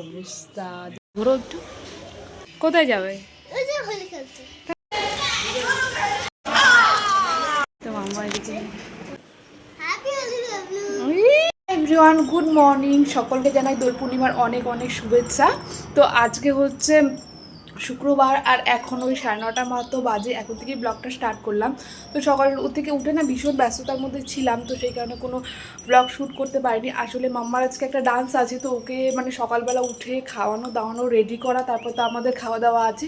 অবস্থা একটু। কোথায় যাবে? তো গুড মর্নিং সকলকে জানাই দোল পূর্ণিমার অনেক অনেক শুভেচ্ছা। তো আজকে হচ্ছে শুক্রবার আর এখন ওই সাড়ে নটার মতো বাজে, এখন থেকেই ব্লগটা স্টার্ট করলাম। তো সকাল থেকে উঠে না ভীষণ ব্যস্ততার মধ্যে ছিলাম, তো সেই কারণে কোনো ব্লগ শ্যুট করতে পারিনি। আসলে মাম্মার আজকে একটা ডান্স আছে, তো ওকে মানে সকালবেলা উঠে খাওয়ানো দাওয়ানো রেডি করা, তারপর তো আমাদের খাওয়া দাওয়া আছে।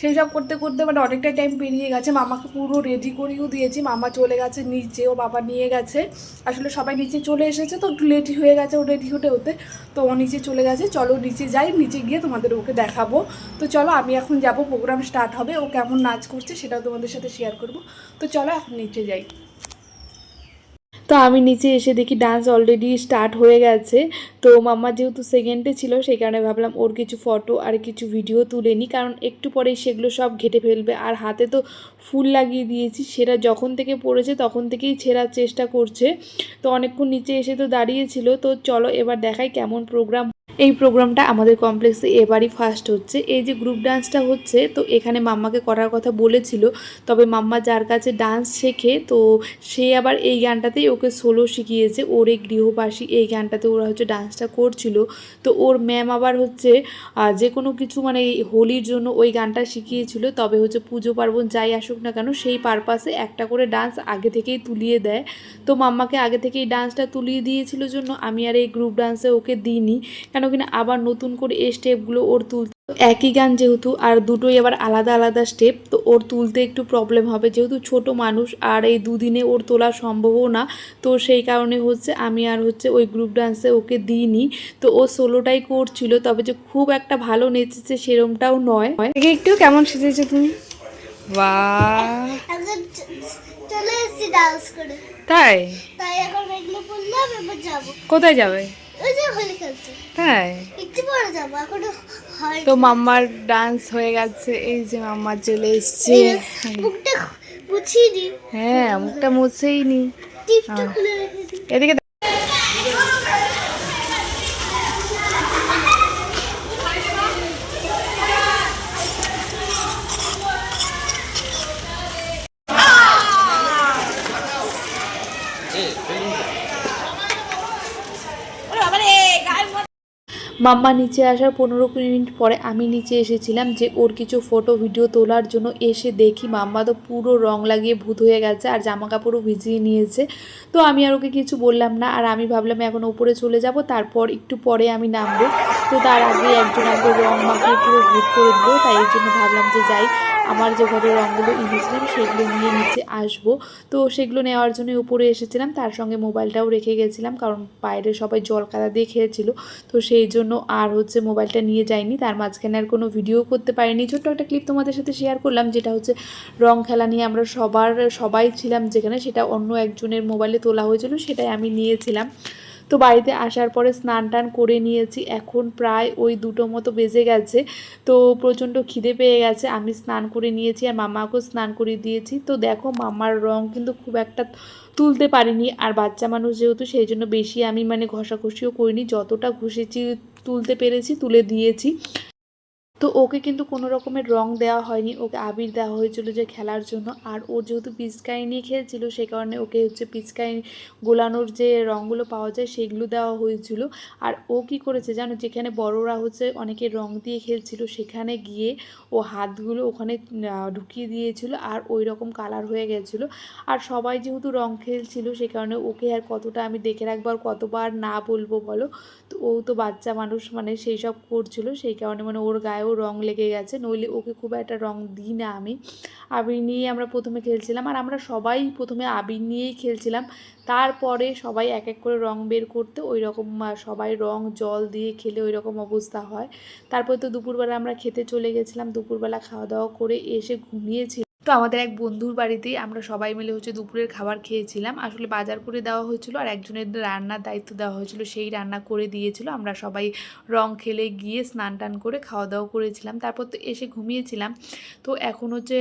সেই সব করতে করতে মানে অনেকটা টাইম পেরিয়ে গেছে। মামাকে পুরো রেডি করেও দিয়েছি। মামা চলে গেছে নিচে ও বাবা নিয়ে গেছে। আসলে সবাই নিচে চলে এসেছে তো একটু লেটই হয়ে গেছে ও রেডি হতে হতে। তো ও নিচে চলে গেছে। চলো নিচে যাই, নিচে গিয়ে তোমাদের ওকে দেখাবো। তো চলো আমি এখন যাব প্রোগ্রাম স্টার্ট হবে। ও কেমন নাচ করছে সেটাও তোমাদের সাথে শেয়ার করব। তো চলো এখন নিচে যাই। তো আমি নিচে এসে দেখি ডান্স অলরেডি স্টার্ট হয়ে গেছে। তো মাম্মা যেহেতু সেকেন্ডে ছিল, সেই কারণে ভাবলাম ওর কিছু ফটো আর কিছু ভিডিও তুলে নিই কারণ একটু পরেই সেগুলো সব ঘেটে ফেলবে। আর হাতে তো ফুল লাগিয়ে দিয়েছি, সেটা যখন থেকে পড়েছে তখন থেকেই ছেঁড়ার চেষ্টা করছে। তো অনেকক্ষণ নিচে এসে তো দাঁড়িয়েছিল তো চলো এবার দেখাই কেমন প্রোগ্রাম এই প্রোগ্রামটা আমাদের কমপ্লেক্সে এবারই ফার্স্ট হচ্ছে। এই যে গ্রুপ ডান্সটা হচ্ছে, তো এখানে মাম্মাকে করার কথা বলেছিল, তবে মাম্মা যার কাছে ডান্স শেখে, তো সে আবার এই গানটাতেই ওকে সোলো শিখিয়েছে। ওর এই গৃহবাসী এই গানটাতে ওরা হচ্ছে ডান্সটা করছিল। তো ওর ম্যাম আবার হচ্ছে যে কোনো কিছু মানে হোলির জন্য ওই গানটা শিখিয়েছিল, তবে হচ্ছে পুজো পার্বণ যাই আসুক না কেন, সেই পারপাসে একটা করে ডান্স আগে থেকেই তুলিয়ে দেয়। তো মাম্মাকে আগে থেকেই ডান্সটা তুলিয়ে দিয়েছিল জন্য আমি আর এই গ্রুপ ডান্সে ওকে দিইনি। কেন কিনা আবার নতুন করে এই স্টেপগুলো ওর তুলতে একই গান যেহেতু আর দুটোই আবার আলাদা আলাদা স্টেপ তো ওর তুলতে একটু প্রবলেম হবে। যেহেতু ছোট মানুষ আর এই দুদিনে ওর তোলা সম্ভবও না তো সেই কারণে হচ্ছে আমি আর হচ্ছে ওই গ্রুপ ডান্সে ওকে দিইনি। তো ও সোলোটাই করছিল তবে যে খুব একটা ভালো নেচেছে সেরমটাও নয়। একটু কেমন সেজেছো তুমি? তাই? তাই এখন এগুলো পড়লাম এবার যাব। কোথায় যাবে? তাই হয়। তো মাম্মার ডান্স হয়ে গেছে এই যে মাম্মা চলে এসছে। হ্যাঁ মুখটা মুছেই নি। এদিকে দেখ। মাম্মা নিচে আসার পনেরো কুড়ি মিনিট পরে আমি নিচে এসেছিলাম যে ওর কিছু ফটো, ভিডিও তোলার জন্য এসে দেখি মাম্মা তো পুরো রং লাগিয়ে ভূত হয়ে গেছে আর জামা কাপড়ও ভিজিয়ে নিয়েছে। তো আমি আর ওকে কিছু বললাম না, আর আমি ভাবলাম এখন ওপরে চলে যাব, তারপর একটু পরে আমি নামবো। তো তার আগে একজন আমাকে রং মাখিয়ে পুরো ভূত করে দিল, তাই এই জন্য ভাবলাম যে যাই, আমার যে ঘরে রঙগুলো এনেছিলাম সেগুলো নিয়ে নিচে আসব। তো সেগুলো নেওয়ার জন্য উপরে এসেছিলাম, তার সঙ্গে মোবাইলটাও রেখে গেছিলাম, কারণ বাইরে সবাই জল কাদা দিয়ে খেয়েছিল। তো সেই জন্য আর হচ্ছে মোবাইলটা নিয়ে যাইনি। তার মাঝখানে আর কোনো ভিডিও করতে পারিনি। ছোট্ট একটা ক্লিপ তোমাদের সাথে শেয়ার করলাম, যেটা হচ্ছে রং খেলা নিয়ে আমরা সবার, সবাই ছিলাম যেখানে, সেটা অন্য একজনের মোবাইলে তোলা হয়েছিল, সেটাই আমি নিয়েছিলাম। তো বাড়িতে আসার পরে স্নান টান করে নিয়েছি। এখন প্রায় ওই দুটো মতো বেজে গেছে। তো প্রচণ্ড খিদে পেয়ে গেছে। আমি স্নান করে নিয়েছি আর মামাকেও স্নান করে দিয়েছি। তো দেখো মামার রং কিন্তু খুব একটা তুলতে পারিনি। আর বাচ্চা মানুষ যেহেতু সেই জন্য বেশি আমি মানে ঘষাঘষিও করিনি। যতটা ঘষেছি, তুলতে পেরেছি, তুলে দিয়েছি। তো ওকে কিন্তু কোনো রকমের রং দেওয়া হয়নি। ওকে আবির দেওয়া হয়েছিল যে খেলার জন্য। আর ও যেহেতু পিচকারি নিয়ে খেলছিল সেই কারণে ওকে হচ্ছে পিচকারি গোলানোর যে রঙগুলো পাওয়া যায়, সেগুলো দেওয়া হয়েছিল। আর ও কি করেছে জানো, যেখানে বড়রা হচ্ছে অনেকে রং দিয়ে খেলছিল, সেখানে গিয়ে ও হাতগুলো ওখানে ঢুকিয়ে দিয়েছিল আর ওই রকম কালার হয়ে গেছিল। আর সবাই যেহেতু রং খেলছিল, সে কারণে ওকে আর কতটা আমি দেখে রাখব আর কতবার না বলব বলো? তো ও তো বাচ্চা মানুষ মানে সেই সব করছিল, সেই কারণে মানে ওর গায়েও রং লেগে গেছে। নইলে ওকে খুব একটা রং দিই না আমি। আবির নিয়ে আমরা প্রথমে খেলছিলাম আর আমরা সবাই প্রথমে আবির নিয়েই খেলছিলাম। তারপরে সবাই এক এক করে রং বের করতে ওই রকম সবাই রং জল দিয়ে খেলে ওই রকম অবস্থা হয়। তারপর তো দুপুরবেলা আমরা খেতে চলে গেছিলাম। দুপুরবেলা খাওয়া দাওয়া করে এসে ঘুমিয়েছি তো আমাদের এক বন্ধুর বাড়িতেই আমরা সবাই মিলে হচ্ছে দুপুরের খাবার খেয়েছিলাম। আসলে বাজার করে দেওয়া হয়েছিল আর একজনের রান্নার দায়িত্ব দেওয়া হয়েছিল, সেই রান্না করে দিয়েছিল। আমরা সবাই রং খেলে গিয়ে স্নান টান করে খাওয়া দাওয়া করেছিলাম। তারপর তো এসে ঘুমিয়েছিলাম। তো এখন হচ্ছে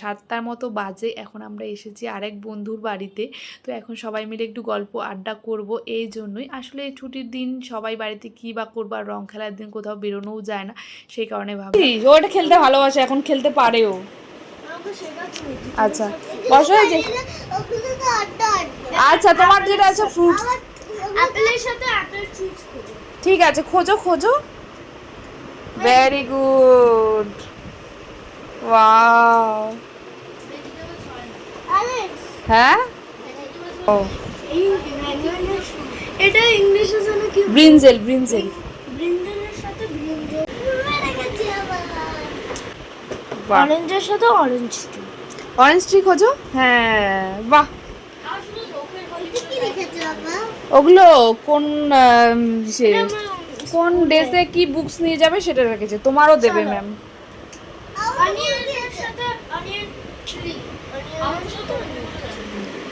সাতটার মতো বাজে। এখন আমরা এসেছি আরেক বন্ধুর বাড়িতে। তো এখন সবাই মিলে একটু গল্প আড্ডা করব এই জন্যই। আসলে ছুটির দিন সবাই বাড়িতে কী বা করব আর রং খেলার দিন কোথাও বেরোনোও যায় না। সেই কারণে ভাবি ওটা খেলতে ভালোবাসে, এখন খেলতে পারেও। আচ্ছা। বসো যে। আচ্ছা তোমার যেটা আছে ফ্রুটস আমার আপেলের সাথে আপেল চিপস ঠিক আছে খোঁজো খোঁজো। ভেরি গুড ওয়াও হ্যাঁ? ও। এটা ইংলিশে জানো কি ব্রিনজেল ব্রিনজেল ব্রিঞ্জলের সাথে ব্রিঞ্জল মেরে গেছে আবার বাহ। অরেঞ্জের সাথে অরেঞ্জ অরেঞ্জ ট্রি খোঁজো। হ্যাঁ বাহ। ওগুলো কোন কোন ডেসে কি বুকস নিয়ে যাবে সেটা রেখেছে। তোমারও দেবে ম্যাম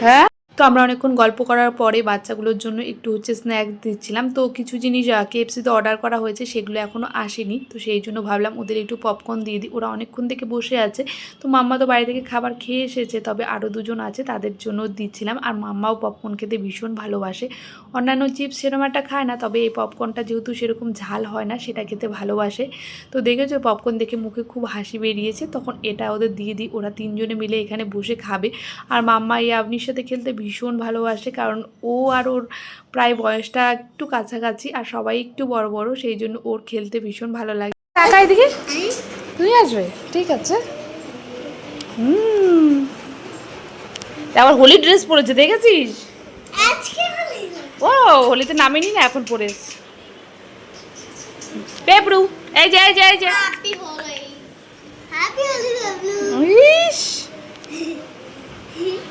হ্যাঁ? তো আমরা অনেকক্ষণ গল্প করার পরে বাচ্চাগুলোর জন্য একটু হচ্ছে স্ন্যাক্স দিচ্ছিলাম। তো কিছু জিনিস কেএফসিতে অর্ডার করা হয়েছে, সেগুলো এখনও আসেনি। তো সেই জন্য ভাবলাম ওদের একটু পপকর্ন দিয়ে দিই। ওরা অনেকক্ষণ থেকে বসে আছে। তো মাম্মা তো বাড়ি থেকে খাবার খেয়ে এসেছে, তবে আরও দুজন আছে, তাদের জন্য দিচ্ছিলাম। আর মাম্মাও পপকর্ন খেতে ভীষণ ভালোবাসে। অন্যান্য চিপস সেরকম একটা খায় না, তবে এই পপকর্নটা যেহেতু সেরকম ঝাল হয় না, সেটা খেতে ভালোবাসে। তো দেখেছ পপকর্ন দেখে মুখে খুব হাসি বেরিয়েছে। তখন এটা ওদের দিয়ে দিই, ওরা তিনজনে মিলে এখানে বসে খাবে। আর মাম্মা এই আপনির সাথে খেলতে ভীষণ ভালোবাসে কারণ ও আর ওর প্রায় বয়সটা একটু কাছাকাছি আর সবাই একটু বড় বড় সেই জন্য ওর খেলতে ভীষণ ভালো লাগে। টাকা এদিকে? তুই আসবে? ঠিক আছে। হুম। আবার হোলি ড্রেস পরেছে দেখেছিস? আজকে ও হোলিতে নামিনি না এখন পরে। পেপরু এই যে এই যে এই যে। হ্যাপি হোলি হ্যাপি হোলি বাবলু ইস!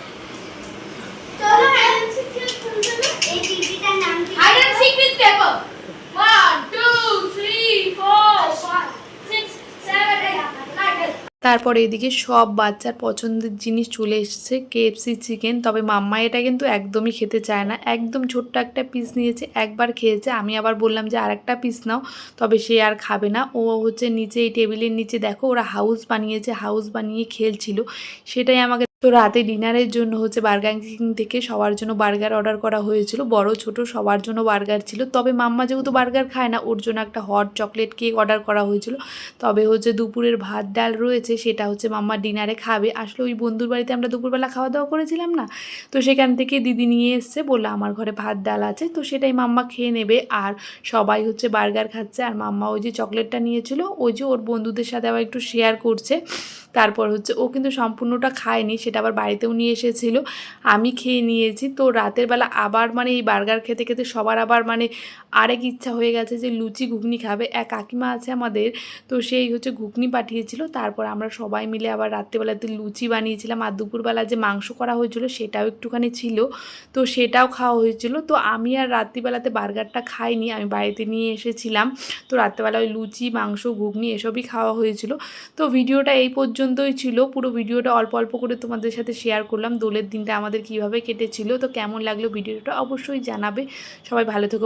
তারপরে এদিকে সব বাচ্চার পছন্দের জিনিস চলে এসেছে কেএফসি চিকেন তবে মাম্মা এটা কিন্তু একদমই খেতে চায় না। একদম ছোট্ট একটা পিস নিয়েছে, একবার খেয়েছে। আমি আবার বললাম যে আর একটা পিস নাও। তবে সে আর খাবে না। ও হচ্ছে নিচে এই টেবিলের নিচে, দেখো ওরা হাউস বানিয়েছে হাউস বানিয়ে খেলছিল। সেটাই আমাকে তো রাতে ডিনারের জন্য হচ্ছে বার্গার কিং থেকে সবার জন্য বার্গার অর্ডার করা হয়েছিল। বড়, ছোট সবার জন্য বার্গার ছিল। তবে মাম্মা যেহেতু বার্গার খায় না, ওর জন্য একটা হট চকলেট কেক অর্ডার করা হয়েছিল। তবে হচ্ছে দুপুরের ভাত, ডাল রয়েছে, সেটা হচ্ছে মাম্মা ডিনারে খাবে। আসলে ওই বন্ধুর বাড়িতে আমরা দুপুরবেলা খাওয়া দাওয়া করেছিলাম না। তো সেখান থেকে দিদি নিয়ে এসছে, বলল আমার ঘরে ভাত, ডাল আছে। তো সেটাই মাম্মা খেয়ে নেবে আর সবাই হচ্ছে বার্গার খাচ্ছে। আর মাম্মা ওই যে চকলেটটা নিয়েছিল, ওই যে ওর বন্ধুদের সাথে আবার একটু শেয়ার করছে। তারপর হচ্ছে ও কিন্তু সম্পূর্ণটা খায়নি, সেটা আবার বাড়িতেও নিয়ে এসেছিল। আমি খেয়ে নিয়েছি। তো রাতের বেলা আবার মানে এই বার্গার খেতে খেতে সবার আবার মানে আরেক ইচ্ছা হয়ে গেছে যে লুচি ঘুগনি খাবে। এক কাকিমা আছে আমাদের, তো সেই হচ্ছে ঘুগনি পাঠিয়েছিল। তারপর আমরা সবাই মিলে আবার রাত্রেবেলাতে লুচি বানিয়েছিলাম। আর দুপুরবেলা যে মাংস করা হয়েছিল সেটাও একটুখানি ছিল। তো সেটাও খাওয়া হয়েছিল। তো আমি আর রাত্রিবেলাতে বার্গারটা খাইনি, আমি বাড়িতে নিয়ে এসেছিলাম। তো রাত্রেবেলা ওই লুচি, মাংস, ঘুগনি এসবই খাওয়া হয়েছিল। তো ভিডিওটা এই পর্যন্তই ছিল। পুরো ভিডিওটা অল্প অল্প করে তোমাদের সাথে শেয়ার করলাম। দোলের দিনটা আমাদের কীভাবে কেটেছিল, তো কেমন লাগল ভিডিওটা অবশ্যই জানাবে। সবাই ভালো থেকো।